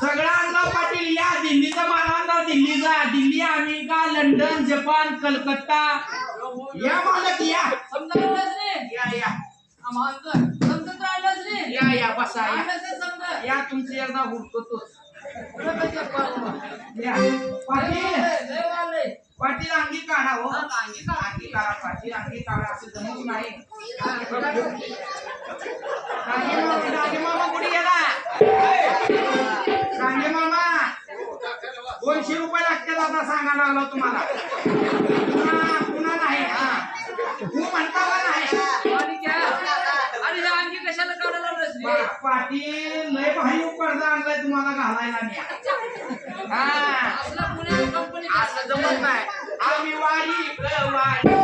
सगळ्यांना पाटील या दिल्लीचा मानांना दिल्लीगा Delhi America London Japan Calcutta. या मालक या. या या. या या बसा या. या तुमचे एकदा हुडकतोच पाटील. अंगी काढा हो. अंगी काढा पाटील अंगी काढा असं जमत नाही. दोनशे रुपये लागतील आता सांगायला लागलो तुम्हाला. पुन्हा नाही हा. तू म्हणता का नाही? कशाला काढायला पाटील लय भाई पडदा आणलाय तुम्हाला घालायला मी. हा. पुणे कंपनी असं जमत नाही. आम्ही वारी वारी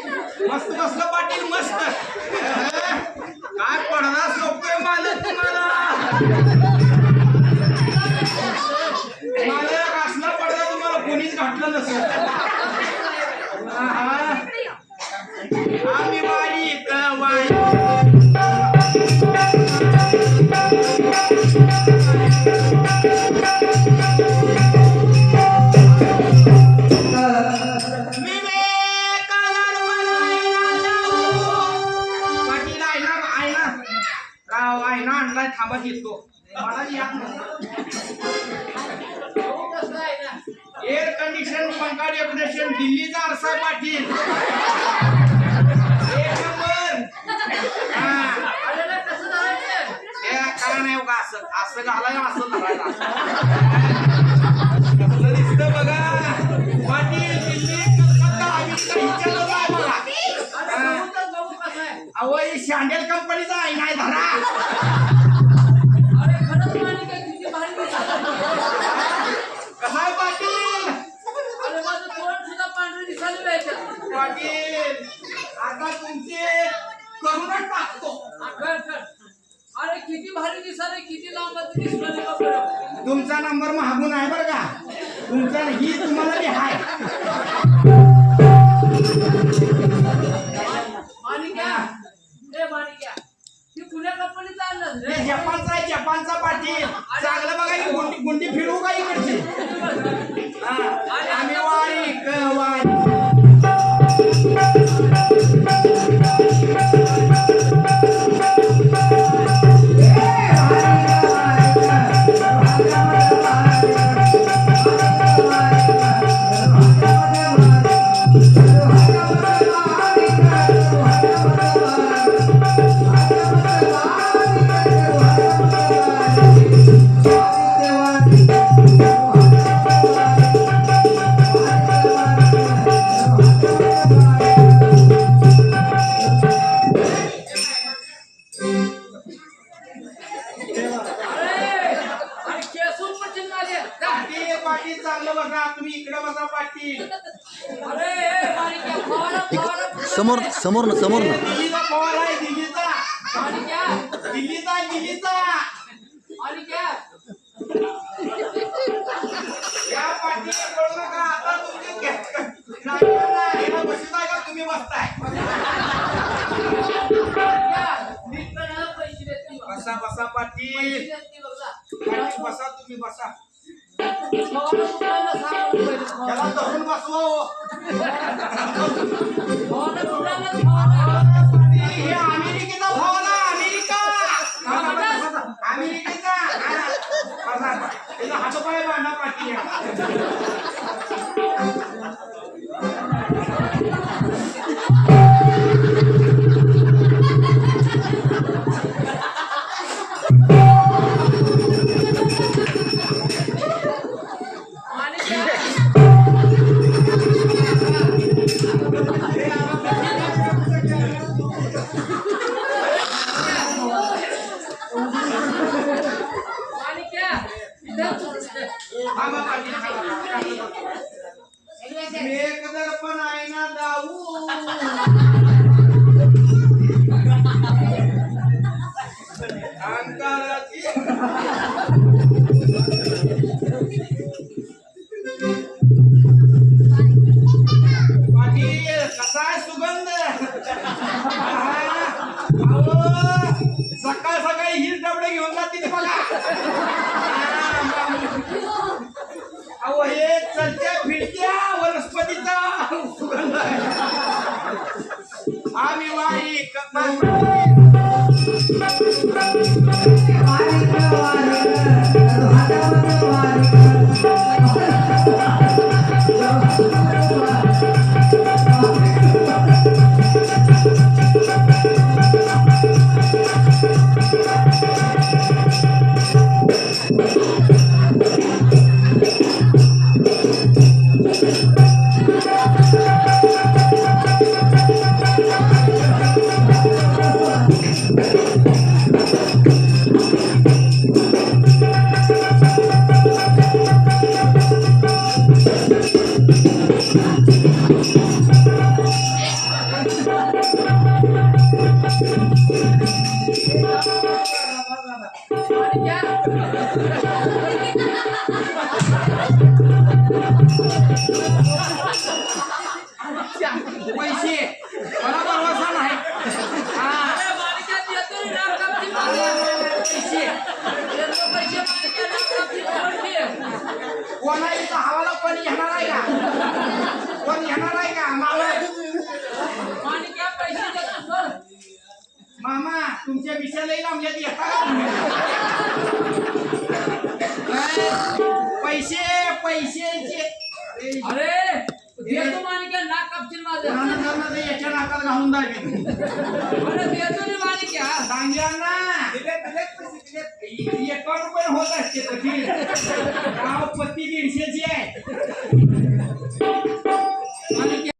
मस्त बसलं पाटील मस्त. काय पडदा सोपतोय मालक तुम्हाला. मालक असला पडदा तुम्हाला कोणीच घातलं नसेल. आईला आणलाय घेतो एअर कंडिशन पंखा डेकोरेशन दिल्लीचा आरसा पाटील. हो असं असं असं घालायला दिसतं बघा. पाटील दिल्ली अहो ही शँडेल कंपनीचा आहे नाही धरा अरे खरंच माणिक आहे, किती भारी दिसत कसा आहे पाटील अरे माझं तोंड सुद्धा पांढरं दिसायला पाहिजे पाटील. आता तुमचे करूनच टाकतो. कर, कर. अरे किती भारी दिसायला किती लांब दिसलं? तुमचा नंबर मागून आहे बरं का? तुमचा ही तुम्हाला बी हाय. माणिक्या ए माणिक्या ती पुण्या कंपनीचा आणलं हे जपानचा आहे जपानचा पाटील. चांगलं बघा ही गुंडी गुंडी फिरवू का इकडची? हा. आम्ही वारी वारी बघा तुम्ही इकडे बघा पाटील. समोर. समोर ना समोर ना. दिल्लीचा पवार आहे दिल्लीचा. दिल्लीचा दिल्लीचा. या पाटील कळू नका आता तुमचे नाही, तुम्ही बसताय. पैसे देत. बसा बसा. पाटील बसा तुम्ही बसा. আমেরিকা আমেরিকা হাত পায়ে বান্না পাঠিয়ে दर्पण आहे ना दाऊ. लई लांबल्या ती पैसे पैसे अरे देतो माणिक्या नाक कापशील माझं. याच्या नाकात घालून दाबेन अरे देतो रे माणिक्या सांगा ना. एकावन्न रुपये होत असते तशी. गाव पत्ती दीडशेची आहे.